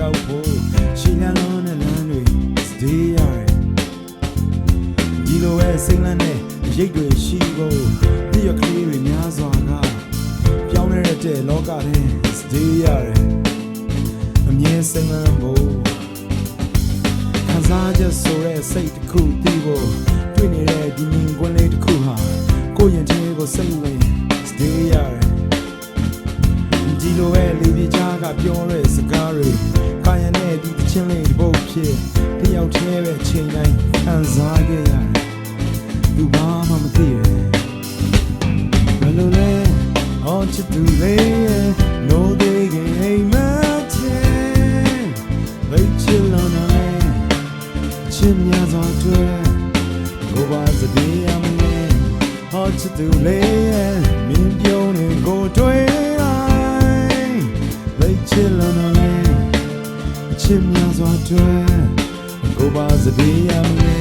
ရောက်ဖို့ရှင်းလန်းလုံးနဲ့လမ်းတွေစတေးရတယ်ဒီလိုပဲစိတ်လန်းနဲ့ရိတ်တွေရှိဖို့ပြည့်ရကလေးတွေများစွာကပြောင်းလဲတဲ့လောကထဲစတေးရတယ်အမြဲစိတ်လန်းဖို့ခံစားချက်ဆိုတဲ့စိတ်တစ်ခုသိဖို့တွေ့နေတဲ့ဒီမြင်ကွင်းလေးတစ်ခုဟာကိုယ့်ရင်ထဲကိုစိတ်ဝင်စတေးရတယ်ဒီ လိုပဲလေပြေချားကပြောတဲ့စကားတွေကာယနဲ့ဒီတချင်းလေးတစ်ပုတ်ဖြစ်တယောက်တည်းပဲချိန်တိုင်းခံစားခဲ့ရတယ်သူဘာမှမသိရဘယ်လိုလဲအော်ချစ်သူလေးရဲ့ no they can hate my tear ဘယ်ချစ်လို့နော်လဲချစ်များစွာတွေ့ကိုပါစတဲ့ရမလဲအော်ချစ်သူလေးရဲ့မင်းပြုံးနေကိုတွေ့လိုက် ဘယ်ချစ်လို့နော်လဲချစ်များစွာတွေ့ကိုပါစတဲ့ရမလဲ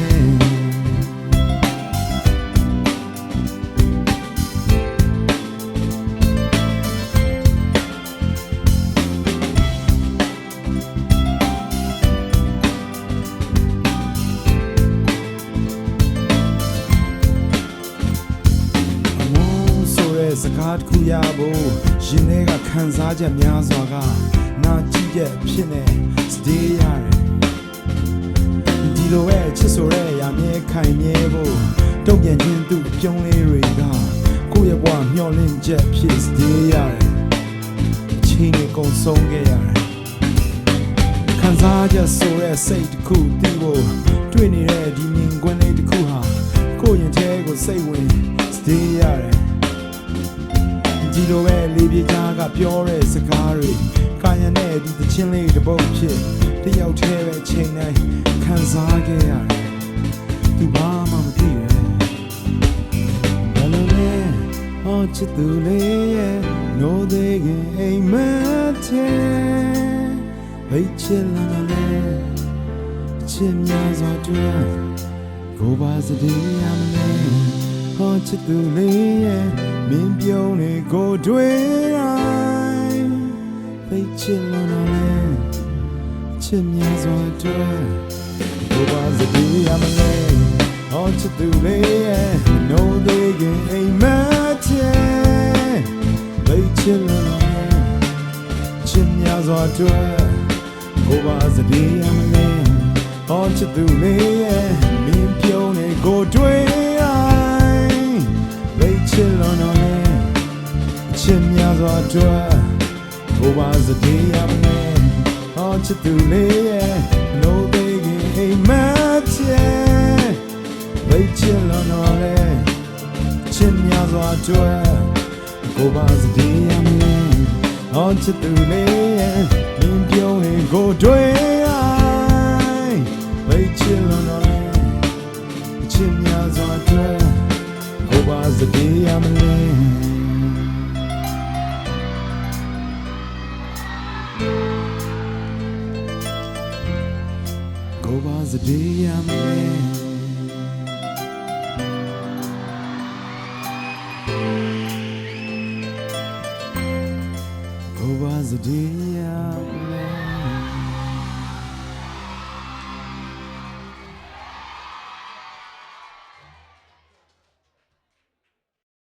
အမောဆိုတဲ့စကားတစ်ခုရဖို့ ရင်ထဲကခံစားချက်များစွာကနာကြည့်ချက်ဖြစ်နေစတေးရတယ်ဒီလိုပဲချစ်ဆိုတဲ့အရာမြဲခိုင်မြဲဖို့တုံ့ပြန်ခြင်းသူအပြုံးလေးတွေကကိုယ့်ရဲ့ဘဝမျှော်လင့်ချက်ဖြစ်စတေးရတယ်အချိန်နဲ့ကုန်ဆုံးခဲ့ရတယ်ခံစားချက်ဆိုတဲ့စိတ်တစ်ခုတည်ဖို့တွေ့နေတဲ့ဒီမြင်ကွင်းလေးတစ်ခုဟာကိုယ့်ရင်ထဲကိုစိတ်ဝင်စတေးရတယ် ဒီလိုပဲလေပြေချားကပြောတဲ့စကားတွေကာယနဲ့ဒီသချင်းလေးတစ်ပုတ်ဖြစ်တယောက်တည်းပဲချိန်တိုင်းခံစားခဲ့ရတယ်သူဘာမှမသိရဘယ်လိုလဲဟောချစ်သူလေးရဲ့ no they can aim at ဘိတ်ချစ်လာလဲချစ်များစွာတွေ့ကိုပါစတဲ့ရမလဲ ဟောချစ်သူလေးရဲ့မင်းပြုံးနေကိုတွေ့တိုင်းဘိတ်ချစ်လာလဲချစ်များစွာတွေ့ကိုပါစတဲ့ရမလဲဟောချစ်သူလေးရဲ့ no they can aim at ဘိတ်ချစ်လာလဲချစ်များစွာတွေ့ကိုပါစတဲ့ရမလဲဟောချစ်သူလေးရဲ့မင်းပြုံးနေကိုတွေ့ စ်များစွာတွေ့ကိုပါစတဲ့ရမလဲဟောချစ်သူလေးရဲ့ no they can aim at ဘိတ်ချစ်လာလဲချစ်များစွာတွေ့ကိုပါစတဲ့ရမလဲဟောချစ်သူလေးရဲ့မင်းပြုံးနေကိုတွေ့ Oh, was the day I met. Was the day